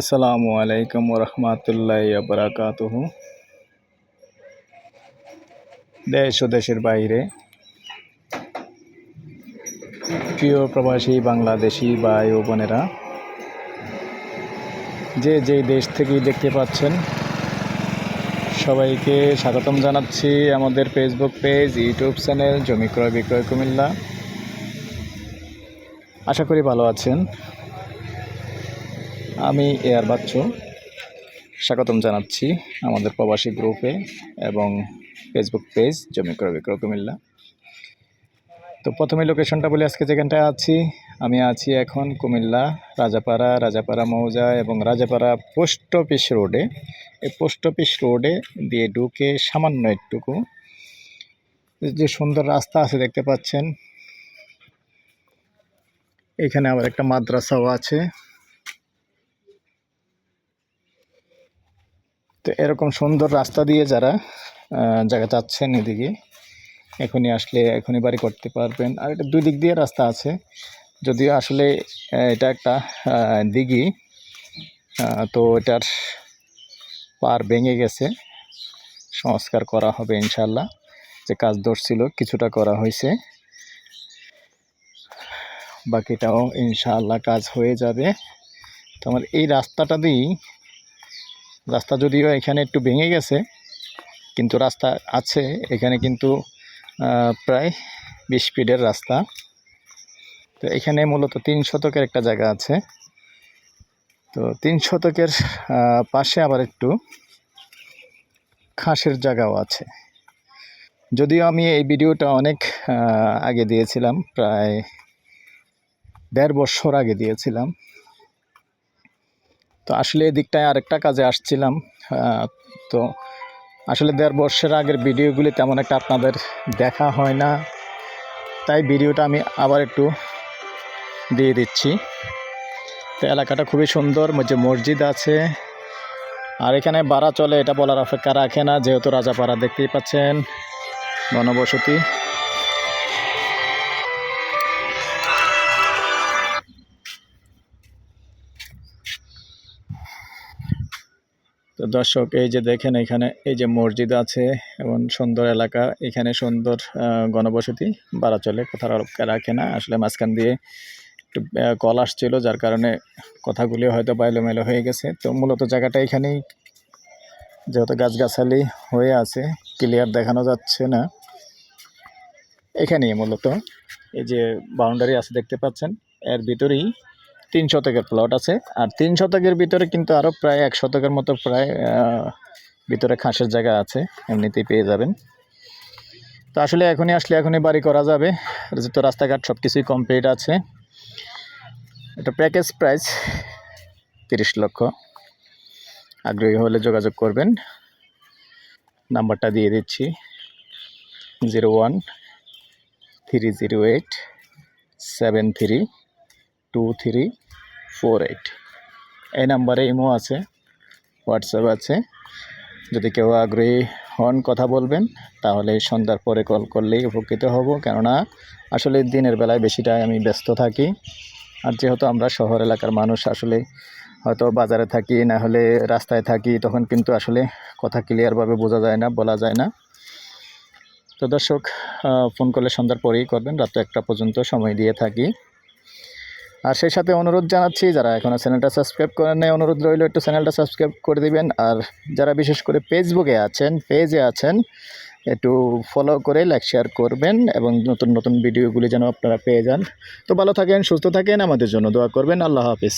আসসালামু আলাইকুম রহমতুল্লাহ বরাকাতুহু দেশ ও দেশের বাইরে প্রিয় প্রবাসী বাংলাদেশি ভাই ও বোনেরা, যে যে দেশ থেকেই দেখতে পাচ্ছেন, সবাইকে স্বাগতম জানাচ্ছি আমাদের ফেসবুক পেজ ইউটিউব চ্যানেল জমি ক্রয়, বিক্রয় কুমিল্লা। আশা করি ভালো আছেন। আমি এয়ার বাচ্চু। স্বাগতম জানাচ্ছি আমাদের প্রবাসী গ্রুপে এবং ফেসবুক পেজ জমি ক্রয় বিক্রয় কুমিল্লা। তো প্রথমে লোকেশনটা বলে, আজকে যেখানটায় আছি, আমি আছি এখন কুমিল্লা, রাজাপাড়া রাজাপাড়া মৌজা এবং রাজাপাড়া পোস্ট অফিস রোডে এই পোস্ট অফিস রোডে দিয়ে ঢুকে সামান্য একটুকু। যে সুন্দর রাস্তা আছে, দেখতে পাচ্ছেন। এখানে আবার একটা মাদ্রাসাও আছে। তো এরকম সুন্দর রাস্তা দিয়ে যারা জায়গা যাচ্ছেন এদিকে, এখনই আসলে এখনই বাড়ি করতে পারবেন। আর এটা দুই দিক দিয়ে রাস্তা আছে। যদিও আসলে এটা একটা দিঘি তো এটার পার ভেঙে গেছে। সংস্কার করা হবে ইনশাল্লাহ যে কাজ ধরছিল, কিছুটা করা হয়েছে। বাকিটাও ইনশাআল্লাহ কাজ হয়ে যাবে। তো আমার এই রাস্তাটা দিয়েই রাস্তা যদিও এখানে একটু ভেঙে গেছে, কিন্তু রাস্তা আছে। এখানে কিন্তু প্রায় বিশ ফিটের রাস্তা। তো এখানে মূলত তিন শতকের একটা জায়গা আছে। তো তিন শতকের পাশে আবার একটু খাসের জায়গাও আছে। যদিও আমি এই ভিডিওটা অনেক আগে দিয়েছিলাম, প্রায় দেড় বছর আগে দিয়েছিলাম। তো আসলে এই দিকটায় আরেকটা কাজে আসছিলাম তো আসলে দেড় বর্ষের আগের ভিডিওগুলি তেমন একটা আপনাদের দেখা হয় না, তাই ভিডিওটা আমি আবার একটু দিয়ে দিচ্ছি। তো এলাকাটা খুবই সুন্দর যে মসজিদ আছে, আর এখানে ভাড়া চলে, এটা বলার অপেক্ষা রাখে না, যেহেতু রাজাপাড়া দেখতেই পাচ্ছেন গণবসতি তো দর্শক, এই যে দেখেন এখানে, এই যে মসজিদ আছে এবং সুন্দর এলাকা। এখানে সুন্দর গণবসতি, বাড়া চলে কোথাও অপেক্ষা রাখে না। আসলে মাঝখান দিয়ে একটু কল আসছিল, যার কারণে কথাগুলি হয়তো বাইলোমেলো হয়ে গেছে। তো মূলত জায়গাটা এখানেই, যেহেতু গাছগাছালি হয়ে আছে, ক্লিয়ার দেখানো যাচ্ছে না। এখানেই মূলত, এই যে বাউন্ডারি আছে, দেখতে পাচ্ছেন। এর ভিতরেই তিন শতকের প্লট আছে। আর তিন শতকের ভিতরে কিন্তু আরও প্রায় এক শতকের মতো প্রায় ভিতরে খাসের জায়গা আছে, এমনিতেই পেয়ে যাবেন। তো আসলে এখনই আসলে এখনই বাড়ি করা যাবে। যেহেতু রাস্তাঘাট সব কিছুই কমপ্লিট আছে। এটা প্যাকেজ প্রাইস তিরিশ লক্ষ। আগ্রহী হলে যোগাযোগ করবেন। নাম্বারটা দিয়ে দিচ্ছি। Zero one three zero eight seven three two three four eight এই নাম্বারে ইমো আছে হোয়াটসঅ্যাপ আছে। যদি কেউ আগ্রহী হন কথা বলবেন, তাহলে সন্ধ্যার পরে কল করলেই উপকৃত হব। কেননা আসলে দিনের বেলায় বেশিটাই আমি ব্যস্ত থাকি। আর যেহেতু আমরা শহর এলাকার মানুষ, আসলে হয়তো বাজারে থাকি, না হলে রাস্তায় থাকি, তখন কিন্তু আসলে কথা ক্লিয়ারভাবে বোঝা যায় না, বলা যায় না। তো দর্শক ফোন করলে সন্ধ্যার পরেই করবেন রাত একটা পর্যন্ত সময় দিয়ে থাকি। আর সেই সাথে অনুরোধ জানাচ্ছি, যারা এখনও চ্যানেলটা সাবস্ক্রাইব করেন নাই, অনুরোধ রইল একটু চ্যানেলটা সাবস্ক্রাইব করে দিবেন। আর যারা বিশেষ করে ফেসবুকে আছেন, পেজে আছেন, একটু ফলো করে লাইক শেয়ার করবেন এবং নতুন নতুন ভিডিওগুলি যেন আপনারা পেয়ে যান। তো ভালো থাকেন, সুস্থ থাকেন, আমাদের জন্য দোয়া করবেন। আল্লাহ হাফিজ।